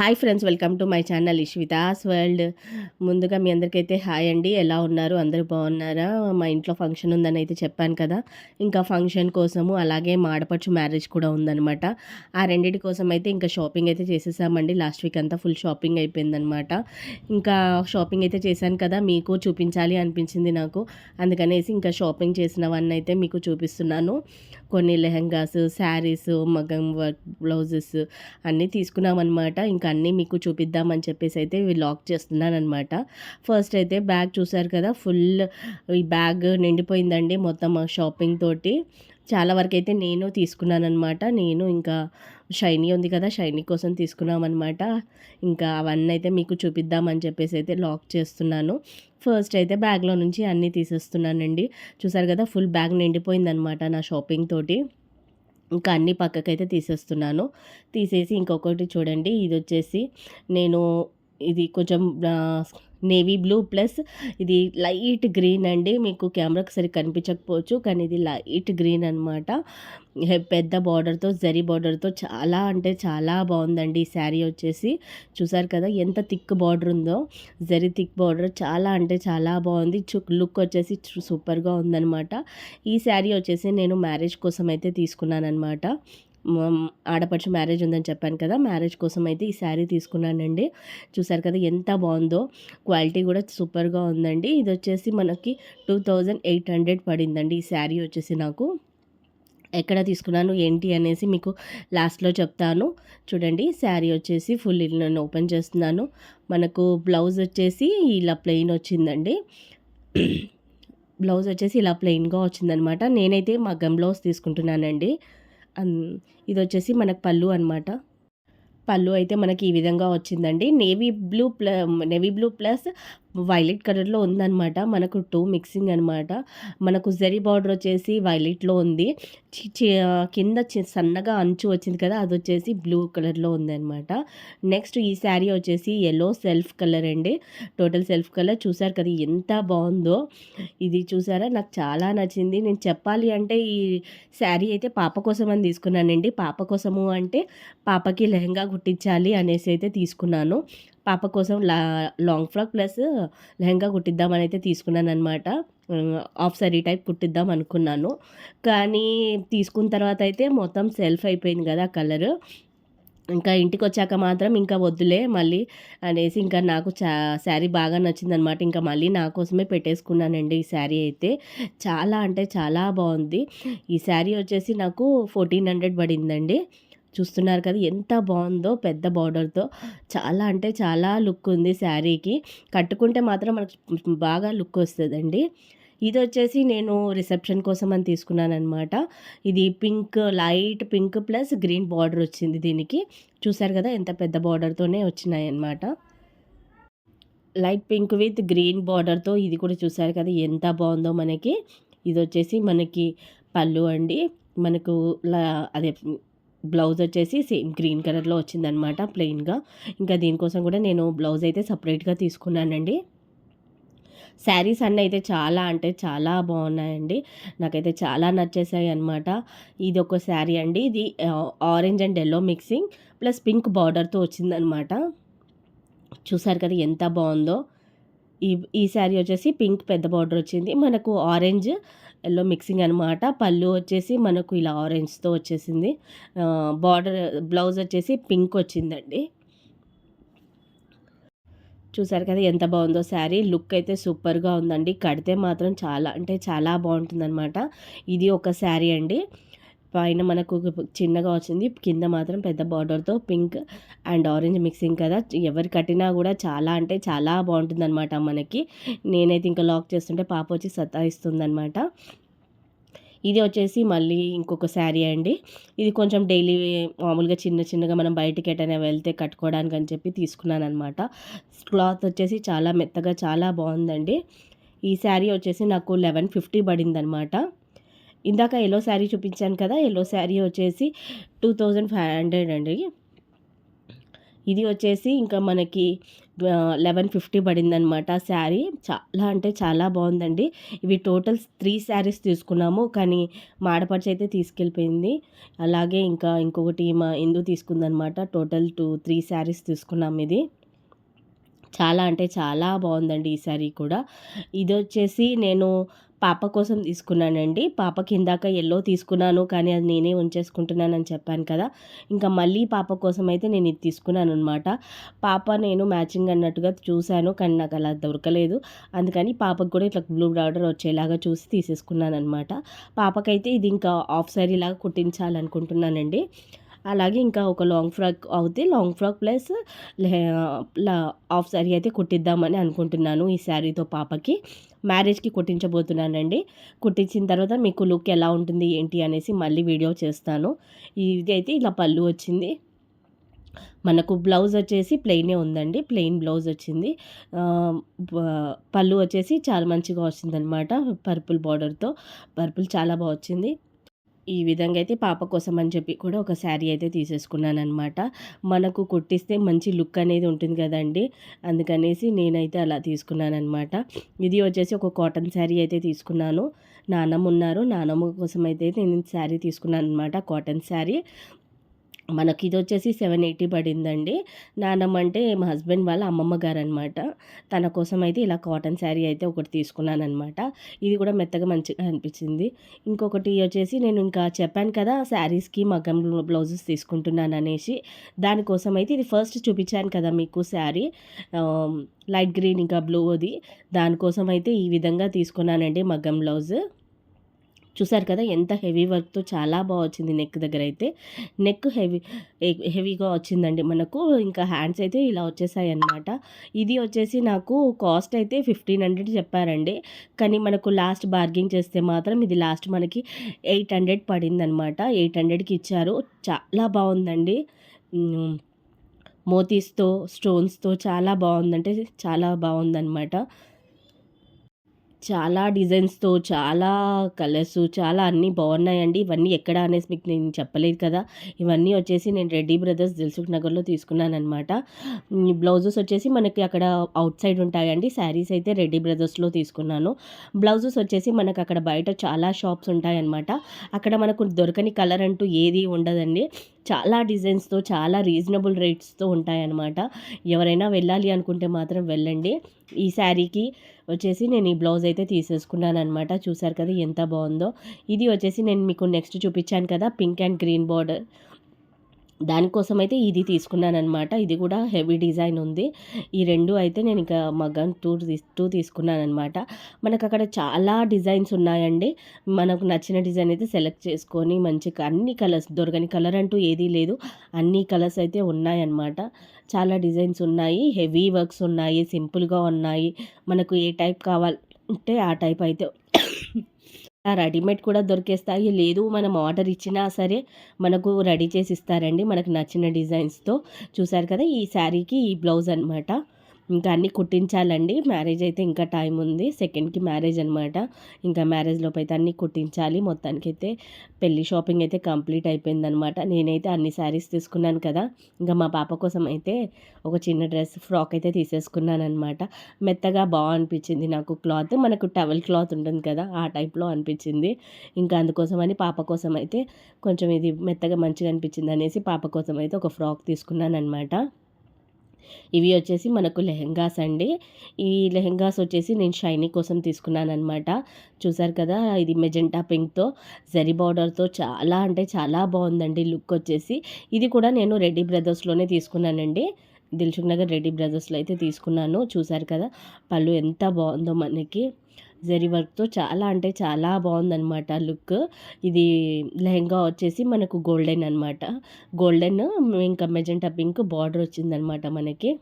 Hi friends welcome to my channel Ishvita's world. ముందుగా మీ అందరికైతే hi అండి. ఎలా ఉన్నారు? అందరూ బాగున్నారా? మా ఇంట్లో ఫంక్షన్ ఉందని అయితే చెప్పాను కదా. ఇంకా ఫంక్షన్ కోసము అలాగే మాడపడుచు మ్యారేజ్ కూడా ఉందనమాట ఆ రెండింటి కోసం అయితే ఇంకా షాపింగ్ అయితే చేసేసామండి. లాస్ట్ వీక్ అంతా ఫుల్ షాపింగ్ అయిపోయిందనమాట ఇంకా షాపింగ్ అయితే చేశాను కదా. మీకు చూపించాలి అనిపించింది నాకు. అందుకనేసి ఇంకా షాపింగ్ చేసినవన్నీ అయితే మీకు చూపిస్తున్నాను. కొన్ని లెహంగాస్ శారీస్ మగం వర్క్ బ్లౌజెస్ అన్నీ తీసుకున్నాం అనమాట ఇంకా అన్నీ మీకు చూపిద్దామని చెప్పేసి అయితే లాక్ చేస్తున్నాను అనమాట ఫస్ట్ అయితే బ్యాగ్ చూసారు కదా ఫుల్ ఈ బ్యాగ్ నిండిపోయిందండి మొత్తం షాపింగ్ తోటి. చాలా వరకు అయితే నేను తీసుకున్నాను అనమాట నేను ఇంకా షైనీ ఉంది కదా షైనీ కోసం తీసుకున్నాం అనమాట ఇంకా అవన్నీ అయితే మీకు చూపిద్దామని చెప్పేసి అయితే లాక్ చేస్తున్నాను. ఫస్ట్ అయితే బ్యాగ్లో నుంచి అన్నీ తీసేస్తున్నానండి. చూసారు కదా ఫుల్ బ్యాగ్ నిండిపోయిందనమాట నా షాపింగ్ తోటి. ఇంకా అన్ని పక్కకైతే తీసేస్తున్నాను. తీసేసి ఇంకొకటి చూడండి ఇది వచ్చేసి నేను ఇది కొంచెం నేవీ బ్లూ ప్లస్ ఇది లైట్ గ్రీన్ అండి. మీకు కెమెరాకి సరి కనిపించకపోవచ్చు కానీ ఇది లైట్ గ్రీన్ అనమాట పెద్ద బార్డర్తో జరీ బార్డర్తో చాలా అంటే చాలా బాగుందండి ఈ శారీ వచ్చేసి. చూసారు కదా ఎంత థిక్ బార్డర్ ఉందో. జరీ థిక్ బార్డర్ చాలా అంటే చాలా బాగుంది. లుక్ వచ్చేసి సూపర్గా ఉందనమాట ఈ శారీ వచ్చేసి నేను మ్యారేజ్ కోసం అయితే తీసుకున్నాను అనమాట ఆడపడుచు మ్యారేజ్ ఉందని చెప్పాను కదా మ్యారేజ్ కోసం అయితే ఈ శారీ తీసుకున్నానండి. చూసారు కదా ఎంత బాగుందో క్వాలిటీ కూడా సూపర్గా ఉందండి. ఇది వచ్చేసి మనకి టూ థౌజండ్ ఎయిట్ హండ్రెడ్ పడిందండి ఈ శారీ వచ్చేసి నాకు. ఎక్కడ తీసుకున్నాను ఏంటి అనేసి మీకు లాస్ట్లో చెప్తాను. చూడండి శారీ వచ్చేసి ఫుల్ నేను ఓపెన్ చేస్తున్నాను. మనకు బ్లౌజ్ వచ్చేసి ఇలా ప్లెయిన్ వచ్చిందండి. బ్లౌజ్ వచ్చేసి ఇలా ప్లెయిన్గా వచ్చిందనమాట. నేనైతే మగ్గం బ్లౌజ్ తీసుకుంటున్నానండి. ఇది వచ్చేసి మనకు పళ్ళు అనమాట పళ్ళు అయితే మనకి ఈ విధంగా వచ్చిందండి. నేవీ బ్లూ ప్ల నేవీ బ్లూ ప్లస్ వైలెట్ కలర్లో ఉందన్నమాట. మనకు టూ మిక్సింగ్ అనమాట మనకు జరీ బార్డర్ వచ్చేసి వైలెట్లో ఉంది. కింద సన్నగా అంచు వచ్చింది కదా అది వచ్చేసి బ్లూ కలర్లో ఉంది నెక్స్ట్ ఈ శారీ వచ్చేసి ఎల్లో సెల్ఫ్ కలర్ అండి. టోటల్ సెల్ఫ్ కలర్ చూసారు కదా ఎంత బాగుందో. ఇది చూసారా? నాకు చాలా నచ్చింది. నేను చెప్పాలి అంటే ఈ శారీ అయితే పాప కోసం అని తీసుకున్నానండి. పాప కోసము అంటే పాపకి లెహంగా కుట్టించాలి అనేసి అయితే తీసుకున్నాను. పాప కోసం లా లాంగ్ ఫ్రాక్ ప్లస్ లెహంగా కుట్టిద్దామని అయితే తీసుకున్నాను అనమాట హాఫ్ సరీ టైప్ కుట్టిద్దాం అనుకున్నాను. కానీ తీసుకున్న తర్వాత అయితే మొత్తం సెల్ఫ్ అయిపోయింది కదా కలర్ ఇంకా ఇంటికి వచ్చాక మాత్రం ఇంకా వద్దులే మళ్ళీ అనేసి ఇంకా నాకు చా శారీ బాగా నచ్చిందనమాట ఇంకా మళ్ళీ నా కోసమే పెట్టేసుకున్నానండి ఈ శారీ అయితే. చాలా అంటే చాలా బాగుంది. ఈ శారీ వచ్చేసి నాకు ఫోర్టీన్ హండ్రెడ్ పడిందండి. చూస్తున్నారు కదా ఎంత బాగుందో పెద్ద బార్డర్తో. చాలా అంటే చాలా లుక్ ఉంది శారీకి. కట్టుకుంటే మాత్రం మనకు బాగా లుక్ వస్తుందండి. ఇది వచ్చేసి నేను రిసెప్షన్ కోసం అని తీసుకున్నాను అనమాట ఇది pink light pink plus green border వచ్చింది దీనికి. చూసారు కదా ఎంత పెద్ద బార్డర్తోనే వచ్చినాయి అనమాట లైట్ పింక్ విత్ గ్రీన్ బార్డర్తో ఇది కూడా చూసారు కదా ఎంత బాగుందో మనకి. ఇది వచ్చేసి మనకి పళ్ళు అండి. మనకు అదే బ్లౌజ్ వచ్చేసి సేమ్ గ్రీన్ కలర్లో వచ్చిందనమాట ప్లెయిన్గా. ఇంకా దీనికోసం కూడా నేను బ్లౌజ్ అయితే సపరేట్గా తీసుకున్నానండి. శారీస్ అన్నీ అయితే చాలా అంటే చాలా బాగున్నాయండి. నాకైతే చాలా నచ్చేసాయి అనమాట ఇది ఒక శారీ అండి. ఇది orange and yellow mixing plus pink బార్డర్తో వచ్చిందనమాట చూసారు కదా ఎంత బాగుందో. ఈ ఈ శారీ వచ్చేసి పింక్ పెద్ద బార్డర్ వచ్చింది. మనకు ఆరెంజ్ ఎల్లో మిక్సింగ్ అనమాట పళ్ళు వచ్చేసి మనకు ఇలా ఆరెంజ్తో వచ్చేసింది. బార్డర్ బ్లౌజ్ వచ్చేసి పింక్ వచ్చిందండి. చూసారు కదా ఎంత బాగుందో శారీ. లుక్ అయితే సూపర్గా ఉందండి. కడితే మాత్రం చాలా అంటే చాలా బాగుంటుందన్నమాట. ఇది ఒక శారీ అండి. పైన మనకు చిన్నగా వచ్చింది. కింద మాత్రం పెద్ద బార్డర్తో పింక్ అండ్ ఆరెంజ్ మిక్సింగ్ కదా. ఎవరు కట్టినా కూడా చాలా అంటే చాలా బాగుంటుంది అనమాట మనకి. నేనైతే ఇంకా లాక్ చేస్తుంటే పాప వచ్చి సతాయిస్తుంది అనమాట ఇది వచ్చేసి మళ్ళీ ఇంకొక శారీ అండి. ఇది కొంచెం డైలీ మామూలుగా చిన్న చిన్నగా మనం బయటికి ఎటైనా వెళ్తే కట్టుకోవడానికి అని చెప్పి తీసుకున్నాను అనమాట క్లాత్ వచ్చేసి చాలా మెత్తగా చాలా బాగుందండి. ఈ శారీ వచ్చేసి నాకు లెవెన్ ఫిఫ్టీ పడింది అనమాట ఇందాక ఎల్లో శారీ చూపించాను కదా ఎల్లో శారీ వచ్చేసి టూ థౌజండ్ ఫైవ్ హండ్రెడ్ అండి. ఇది వచ్చేసి ఇంకా మనకి లెవెన్ ఫిఫ్టీ పడిందనమాట శారీ చాలా అంటే చాలా బాగుందండి. ఇవి టోటల్ త్రీ శారీస్ తీసుకున్నాము కానీ మాడపడిచి అయితే తీసుకెళ్ళిపోయింది. అలాగే ఇంకా ఇంకొకటి మా ఇందు తీసుకుందనమాట టోటల్ టూ త్రీ శారీస్ తీసుకున్నాం ఇది. చాలా అంటే చాలా బాగుందండి ఈ శారీ కూడా. ఇది వచ్చేసి నేను పాప కోసం తీసుకున్నానండి. పాపకి ఇందాక ఎల్లో తీసుకున్నాను. కానీ అది నేనే ఉంచేసుకుంటున్నానని చెప్పాను కదా. ఇంకా మళ్ళీ పాప కోసం అయితే నేను ఇది తీసుకున్నాను అనమాట పాప నేను మ్యాచింగ్ అన్నట్టుగా చూశాను. కానీ నాకు అలా దొరకలేదు. అందుకని పాపకు కూడా ఇట్లా బ్లూ బార్డర్ వచ్చేలాగా చూసి తీసేసుకున్నాను అనమాట పాపకైతే ఇది ఇంకా ఆఫ్ సారీ లాగా కుట్టించాలనుకుంటున్నానండి. అలాగే ఇంకా ఒక లాంగ్ ఫ్రాక్ అవుతే long frock plus half sari అయితే కుట్టిద్దామని అనుకుంటున్నాను ఈ శారీతో పాపకి. మ్యారేజ్కి కుట్టించబోతున్నానండి. కుట్టించిన తర్వాత మీకు లుక్ ఎలా ఉంటుంది ఏంటి అనేసి మళ్ళీ వీడియో చేస్తాను. ఇది అయితే ఇలా పళ్ళు వచ్చింది. మనకు బ్లౌజ్ వచ్చేసి ప్లెయినే ఉందండి. ప్లెయిన్ బ్లౌజ్ వచ్చింది. పళ్ళు వచ్చేసి చాలా మంచిగా వచ్చిందనమాట పర్పుల్ బార్డర్తో పర్పుల్ చాలా బాగా వచ్చింది. ఈ విధంగా అయితే పాప కోసం అని చెప్పి కూడా ఒక శారీ అయితే తీసేసుకున్నాను అనమాట మనకు కుట్టిస్తే మంచి లుక్ అనేది ఉంటుంది కదండి. అందుకనేసి నేనైతే అలా తీసుకున్నాను అనమాట ఇది వచ్చేసి ఒక కాటన్ శారీ అయితే తీసుకున్నాను. నానమ్మ ఉన్నారు. నానమ్మ కోసం అయితే నేను శారీ తీసుకున్నాను అనమాట కాటన్ శారీ. మనకి ఇది వచ్చేసి సెవెన్ ఎయిటీ పడిందండి. నానమ్మ అంటే మా హస్బెండ్ వాళ్ళ అమ్మమ్మ గారు అనమాట తన కోసం అయితే ఇలా కాటన్ శారీ అయితే ఒకటి తీసుకున్నాను అనమాట ఇది కూడా మెత్తగా మంచిగా అనిపించింది. ఇంకొకటి వచ్చేసి నేను ఇంకా చెప్పాను కదా శారీస్కి మగ్గం బ్లౌజెస్ తీసుకుంటున్నాను అనేసి దానికోసం అయితే ఇది ఫస్ట్ చూపించాను కదా మీకు శారీ. లైట్ గ్రీన్ ఇంకా బ్లూ అది. దానికోసం అయితే ఈ విధంగా తీసుకున్నానండి మగ్గం బ్లౌజ్. చూసారు కదా ఎంత హెవీ వర్క్తో చాలా బాగా వచ్చింది నెక్ దగ్గర అయితే. నెక్ హెవీ హెవీగా వచ్చిందండి మనకు. ఇంకా హ్యాండ్స్ అయితే ఇలా వచ్చేసాయి అనమాట ఇది వచ్చేసి నాకు కాస్ట్ అయితే ఫిఫ్టీన్ హండ్రెడ్ చెప్పారండి. కానీ మనకు లాస్ట్ బార్గింగ్ చేస్తే మాత్రం ఇది లాస్ట్ మనకి ఎయిట్ హండ్రెడ్ పడింది అనమాట ఎయిట్ హండ్రెడ్కి ఇచ్చారు. చాలా బాగుందండి. మోతీస్తో స్టోన్స్తో చాలా బాగుందంటే చాలా బాగుందన్నమాట. చాలా డిజైన్స్‌తో, చాలా కలర్స్, చాలా అన్నీ బాగున్నాయండి. ఇవన్నీ ఎక్కడ అనేసి మీకు నేను చెప్పలేదు కదా! ఇవన్నీ వచ్చేసి నేను రెడ్డి బ్రదర్స్ దిల్సుఖ్ నగర్‌లో తీసుకున్నాననమాట. బ్లౌజెస్ వచ్చేసి మనకి అక్కడ అవుట్ సైడ్ ఉంటాయండి. శారీస్ అయితే రెడ్డి బ్రదర్స్‌లో తీసుకున్నాను. బ్లౌజెస్ వచ్చేసి మనకు అక్కడ బయట చాలా షాప్స్ ఉంటాయన్నమాట. అక్కడ మనకు దొరకని కలర్ అంటూ ఏది ఉండదండి. చాలా డిజైన్స్‌తో, చాలా రీజనబుల్ రేట్స్‌తో ఉంటాయన్నమాట. ఎవరైనా వెళ్ళాలి అనుకుంటే మాత్రం వెళ్ళండి. ఈ శారీకి వచ్చేసి నేను ఈ బ్లౌజ్ అయితే తీసేసుకున్నాను అనమాట చూసారు కదా ఎంత బాగుందో. ఇది వచ్చేసి నేను మీకు నెక్స్ట్ చూపించాను కదా పింక్ అండ్ గ్రీన్ బార్డర్. దానికోసం అయితే ఇది తీసుకున్నాను అనమాట ఇది కూడా హెవీ డిజైన్ ఉంది. ఈ రెండు అయితే నేను ఇంకా మగ్గం టూ టూ తీసుకున్నాను అనమాట మనకు అక్కడ చాలా డిజైన్స్ ఉన్నాయండి. మనకు నచ్చిన డిజైన్ అయితే సెలెక్ట్ చేసుకొని మంచిగా అన్ని కలర్స్ దొరకని కలర్ అంటూ ఏదీ లేదు. అన్ని కలర్స్ అయితే ఉన్నాయన్నమాట. చాలా డిజైన్స్ ఉన్నాయి. హెవీ వర్క్స్ ఉన్నాయి. సింపుల్గా ఉన్నాయి. మనకు ఏ టైప్ కావాలంటే ఆ టైప్ అయితే రెడీమేడ్ కూడా దొరికేస్తాయి. లేదు మనం ఆర్డర్ ఇచ్చినా సరే మనకు రెడీ చేసి ఇస్తారండి. మనకు నచ్చిన డిజైన్స్తో. చూసారు కదా ఈ శారీకి ఈ బ్లౌజ్ అనమాట ఇంకా అన్నీ కుట్టించాలండి. మ్యారేజ్ అయితే ఇంకా టైం ఉంది. సెకండ్కి మ్యారేజ్ అనమాట ఇంకా మ్యారేజ్లోపు అయితే అన్నీ కుట్టించాలి. మొత్తానికైతే పెళ్ళి షాపింగ్ అయితే కంప్లీట్ అయిపోయిందనమాట నేనైతే అన్ని శారీస్ తీసుకున్నాను కదా. ఇంకా మా పాప కోసం అయితే ఒక చిన్న డ్రెస్ ఫ్రాక్ అయితే తీసేసుకున్నాను అనమాట మెత్తగా బాగా అనిపించింది నాకు క్లాత్. మనకు టవల్ క్లాత్ ఉంటుంది కదా ఆ టైప్లో అనిపించింది. ఇంకా అందుకోసమని పాప కోసం అయితే కొంచెం ఇది మెత్తగా మంచిగా అనిపించింది అనేసి పాప కోసం అయితే ఒక ఫ్రాక్ తీసుకున్నాను అనమాట ఇవి వచ్చేసి మనకు లెహెంగాస్ అండి. ఈ లెహెంగాస్ వచ్చేసి నేను షైనీ కోసం తీసుకున్నాను అనమాట చూసారు కదా ఇది మెజెంటా పింక్తో జరీ బార్డర్తో చాలా అంటే చాలా బాగుందండి లుక్ వచ్చేసి. ఇది కూడా నేను రెడ్డి బ్రదర్స్లోనే తీసుకున్నానండి. దిల్సుఖ్ నగర్ రెడ్డి బ్రదర్స్లో అయితే తీసుకున్నాను. చూసారు కదా పళ్ళు ఎంత బాగుందో మనకి. జరీ వర్క్తో చాలా అంటే చాలా బాగుందనమాట లుక్. ఇది లెహంగా వచ్చేసి మనకు గోల్డెన్ అనమాట గోల్డెన్ ఇంకా మెజెంటా పింక్ బార్డర్ వచ్చిందనమాట మనకి.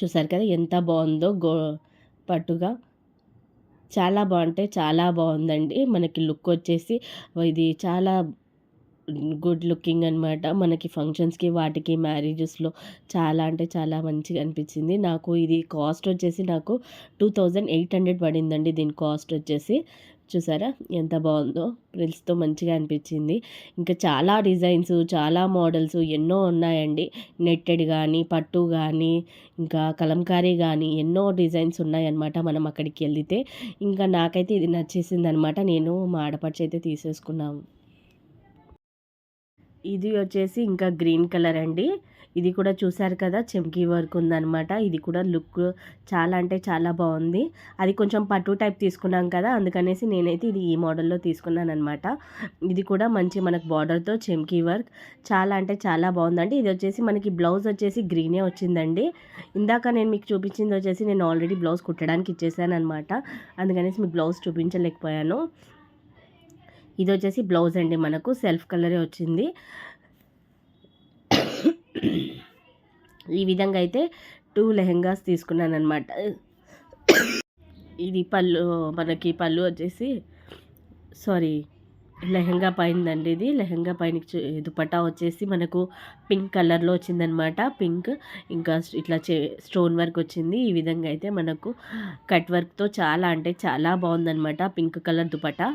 చూసారు కదా ఎంత బాగుందో గో పట్టుగా. చాలా బాగుంటే చాలా బాగుందండి మనకి లుక్ వచ్చేసి ఇది చాలా గుడ్ లుకింగ్ అనమాట మనకి ఫంక్షన్స్కి వాటికి మ్యారేజెస్లో చాలా అంటే చాలా మంచిగా అనిపించింది. నాకు ఇది కాస్ట్ వచ్చేసి నాకు టూ థౌజండ్ ఎయిట్ హండ్రెడ్ పడిందండి దీని కాస్ట్ వచ్చేసి. చూసారా? ఎంత బాగుందో. ప్రిల్స్తో మంచిగా అనిపించింది. ఇంకా చాలా డిజైన్స్ చాలా మోడల్స్ ఎన్నో ఉన్నాయండి. నెట్టెడ్ కానీ పట్టు కానీ ఇంకా కలంకారీ కానీ ఎన్నో డిజైన్స్ ఉన్నాయన్నమాట మనం అక్కడికి వెళ్తే. ఇంకా నాకైతే ఇది నచ్చేసింది అనమాట నేను మా ఆడపడిచి అయితే తీసేసుకున్నాము. ఇది వచ్చేసి ఇంకా గ్రీన్ కలర్ అండి. ఇది కూడా చూసారు కదా చెంకీ వర్క్ ఉందనమాట ఇది కూడా లుక్ చాలా అంటే చాలా బాగుంది. అది కొంచెం పట్టు టైప్ తీసుకున్నాం కదా అందుకనేసి నేనైతే ఇది ఈ మోడల్లో తీసుకున్నాను అనమాట ఇది కూడా మంచి మనకు బార్డర్తో చెంకీ వర్క్. చాలా అంటే చాలా బాగుందండి. ఇది వచ్చేసి మనకి బ్లౌజ్ వచ్చేసి గ్రీనే వచ్చిందండి. ఇందాక నేను మీకు చూపించింది వచ్చేసి నేను ఆల్రెడీ బ్లౌజ్ కుట్టడానికి ఇచ్చేసాను అనమాట అందుకనేసి మీకు బ్లౌజ్ చూపించలేకపోయాను. ఇది వచ్చేసి బ్లౌజ్ అండి మనకు. సెల్ఫ్ కలరే వచ్చింది. ఈ విధంగా అయితే టూ లెహెంగాస్ తీసుకున్నాను అనమాట ఇది పళ్ళు మనకి పళ్ళు వచ్చేసి సారీ లెహంగా పైందండి ఇది. లెహంగా పైన దుపట్టా వచ్చేసి మనకు పింక్ కలర్లో వచ్చిందనమాట పింక్ ఇంకా ఇట్లా చే స్టోన్ వర్క్ వచ్చింది. ఈ విధంగా అయితే మనకు కట్ వర్క్తో చాలా అంటే చాలా బాగుందనమాట పింక్ కలర్ దుపట్టా.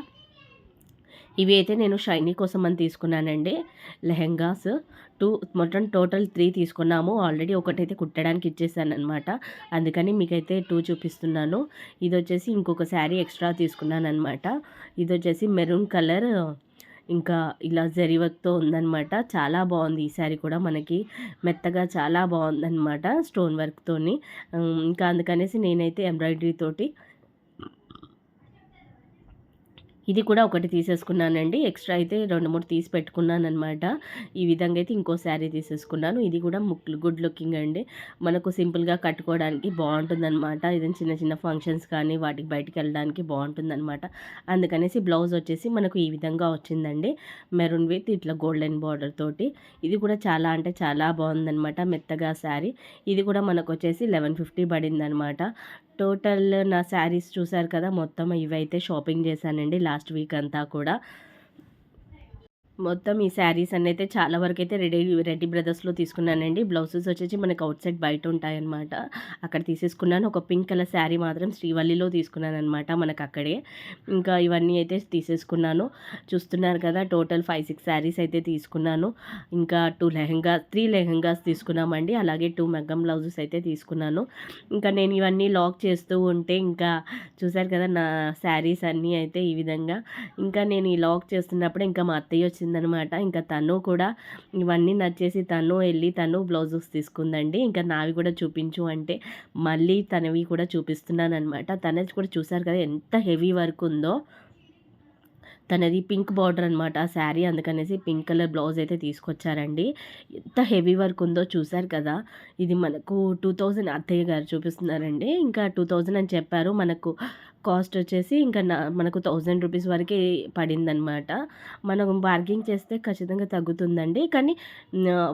ఇవి అయితే నేను షైనీ కోసం అని తీసుకున్నానండి. లెహెంగాస్ టూ మొత్తం టోటల్ త్రీ తీసుకున్నాము. ఆల్రెడీ ఒకటైతే కుట్టడానికి ఇచ్చేసాను అనమాట అందుకని మీకైతే టూ చూపిస్తున్నాను. ఇది వచ్చేసి ఇంకొక శారీ ఎక్స్ట్రా తీసుకున్నాను అనమాట ఇది వచ్చేసి మెరూన్ కలర్ ఇంకా ఇలా జరివక్తో ఉందనమాట చాలా బాగుంది ఈ శారీ కూడా మనకి. మెత్తగా చాలా బాగుందనమాట స్టోన్ వర్క్తోని. ఇంకా అందుకనేసి నేనైతే ఎంబ్రాయిడరీ తోటి ఇది కూడా ఒకటి తీసేసుకున్నానండి. ఎక్స్ట్రా అయితే రెండు మూడు తీసి పెట్టుకున్నాను అనమాట ఈ విధంగా అయితే ఇంకో శారీ తీసేసుకున్నాను. ఇది కూడా ముక్లు గుడ్ లుకింగ్ అండి. మనకు సింపుల్గా కట్టుకోవడానికి బాగుంటుందన్నమాట. ఇది చిన్న చిన్న ఫంక్షన్స్ కానీ వాటికి బయటికి వెళ్ళడానికి బాగుంటుందన్నమాట. అందుకనేసి బ్లౌజ్ వచ్చేసి మనకు ఈ విధంగా వచ్చిందండి. మెరూన్ విత్ ఇట్లా గోల్డెన్ బార్డర్ తోటి. ఇది కూడా చాలా అంటే చాలా బాగుందనమాట మెత్తగా శారీ. ఇది కూడా మనకు వచ్చేసి లెవెన్ ఫిఫ్టీ పడిందనమాట టోటల్ నా శారీస్ చూసారు కదా మొత్తం ఇవైతే షాపింగ్ చేశానండి. లాస్ట్ వీక్ అంతా కూడా. మొత్తం ఈ శారీస్ అన్నీ అయితే చాలా వరకు అయితే రెడీ రెడ్డి బ్రదర్స్లో తీసుకున్నానండి. బ్లౌజెస్ వచ్చేసి మనకి అవుట్ సైడ్ బయట ఉంటాయన్నమాట. అక్కడ తీసేసుకున్నాను. ఒక పింక్ కలర్ శారీ మాత్రం శ్రీవల్లిలో తీసుకున్నాను అనమాట మనకు అక్కడే ఇంకా ఇవన్నీ అయితే తీసేసుకున్నాను. చూస్తున్నారు కదా టోటల్ ఫైవ్ సిక్స్ శారీస్ అయితే తీసుకున్నాను. ఇంకా టూ లెహెంగా త్రీ లెహంగాస్ తీసుకున్నామండి. అలాగే టూ మెగ్గం బ్లౌజెస్ అయితే తీసుకున్నాను. ఇంకా నేను ఇవన్నీ లాక్ చేస్తూ ఉంటే ఇంకా చూసారు కదా నా శారీస్ అన్నీ అయితే ఈ విధంగా. ఇంకా నేను ఈ లాక్ చేస్తున్నప్పుడు ఇంకా మా అత్తయ్య వచ్చి వచ్చిందనమాట ఇంకా తను కూడా ఇవన్నీ నచ్చేసి తను వెళ్ళి తను బ్లౌజెస్ తీసుకుందండి. ఇంకా నావి కూడా చూపించు అంటే మళ్ళీ తనవి కూడా చూపిస్తున్నాను అనమాట తనది కూడా చూసారు కదా ఎంత హెవీ వర్క్ ఉందో. తనది పింక్ బార్డర్ అనమాట ఆ శారీ అందుకనేసి పింక్ కలర్ బ్లౌజ్ అయితే తీసుకొచ్చారండి. ఎంత హెవీ వర్క్ ఉందో చూశారు కదా ఇది మనకు టూ థౌజండ్ అత్తయ్య గారు చూపిస్తున్నారండి. ఇంకా టూ థౌజండ్ అని చెప్పారు మనకు కాస్ట్ వచ్చేసి ఇంకా నా మనకు థౌజండ్ రూపీస్ వరకే పడిందనమాట మనం బార్గింగ్ చేస్తే ఖచ్చితంగా తగ్గుతుందండి. కానీ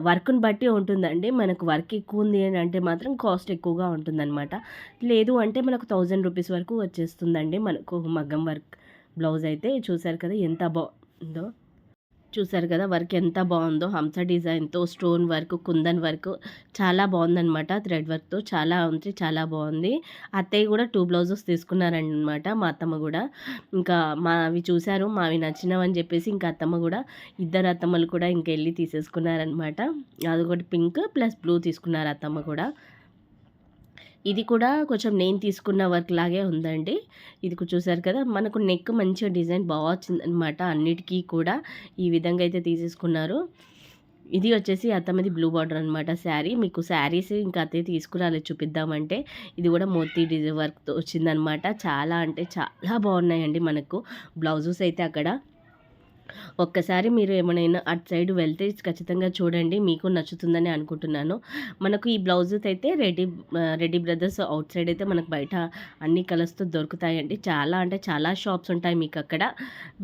వర్క్ని బట్టి ఉంటుందండి. మనకు వర్క్ ఎక్కువ ఉంది అని అంటే మాత్రం కాస్ట్ ఎక్కువగా ఉంటుందన్నమాట. లేదు అంటే మనకు థౌజండ్ రూపీస్ వరకు వచ్చేస్తుందండి మనకు మగ్గం వర్క్. బ్లౌజ్ అయితే చూసారు కదా ఎంత బాగుందో చూసారు కదా వర్క్ ఎంత బాగుందో? హంస డిజైన్తో స్టోన్ వర్క్ కుందన్ వర్క్ చాలా బాగుందనమాట థ్రెడ్ వర్క్తో చాలా ఉంది చాలా బాగుంది. అత్తయ్య కూడా టూ బ్లౌజెస్ తీసుకున్నారనమాట మా అత్తమ్మ కూడా. ఇంకా మా అవి చూశారు మావి నచ్చినవని చెప్పేసి ఇంకా అత్తమ్మ కూడా ఇద్దరు అత్తమ్మలు కూడా ఇంకెళ్ళి తీసేసుకున్నారనమాట అది ఒకటి పింక్ ప్లస్ బ్లూ తీసుకున్నారు అత్తమ్మ కూడా. ఇది కూడా కొంచెం నేను తీసుకున్న వర్క్ లాగే ఉందండి. ఇది చూసారు కదా మనకు నెక్ మంచిగా డిజైన్ బాగా వచ్చిందనమాట అన్నిటికీ కూడా ఈ విధంగా అయితే తీసేసుకున్నారు. ఇది వచ్చేసి అత్తమ్మది బ్లూ బార్డర్ అనమాట శారీ. మీకు శారీస్ ఇంకా అతే తీసుకురాలేదు చూపిద్దామంటే ఇది కూడా మోతీ డిజైన్ వర్క్తో వచ్చిందనమాట చాలా అంటే చాలా బాగున్నాయండి మనకు. బ్లౌజెస్ అయితే అక్కడ ఒక్కసారి మీరు ఏమైనా అటు సైడ్ వెళ్తే ఖచ్చితంగా చూడండి మీకు నచ్చుతుందని అనుకుంటున్నాను. మనకు ఈ బ్లౌజెస్ అయితే ready ready brothers outside అయితే మనకు బయట అన్ని కలర్స్తో దొరుకుతాయండి. చాలా అంటే చాలా షాప్స్ ఉంటాయి మీకు అక్కడ.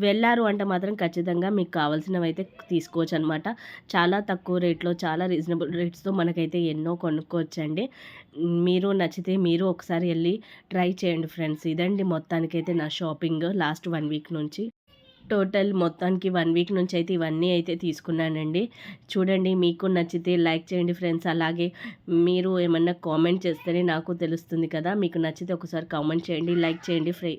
వెళ్ళారు అంటే మాత్రం ఖచ్చితంగా మీకు కావాల్సినవి అయితే తీసుకోవచ్చు అనమాట చాలా తక్కువ రేట్లో చాలా రీజనబుల్ రేట్స్తో మనకైతే ఎన్నో కొనుక్కోవచ్చండి. మీరు నచ్చితే మీరు ఒకసారి వెళ్ళి ట్రై చేయండి ఫ్రెండ్స్. ఇదండి మొత్తానికైతే నా షాపింగ్ లాస్ట్ వన్ వీక్ నుంచి. టోటల్ మొత్తానికి వన్ వీక్ నుంచి అయితే ఇవన్నీ అయితే తీసుకున్నానండి. చూడండి మీకు నచ్చితే లైక్ చేయండి ఫ్రెండ్స్. అలాగే మీరు ఏమన్నా కామెంట్ చేస్తేనే నాకు తెలుస్తుంది కదా. మీకు నచ్చితే ఒకసారి కామెంట్ చేయండి లైక్ చేయండి ఫ్రీ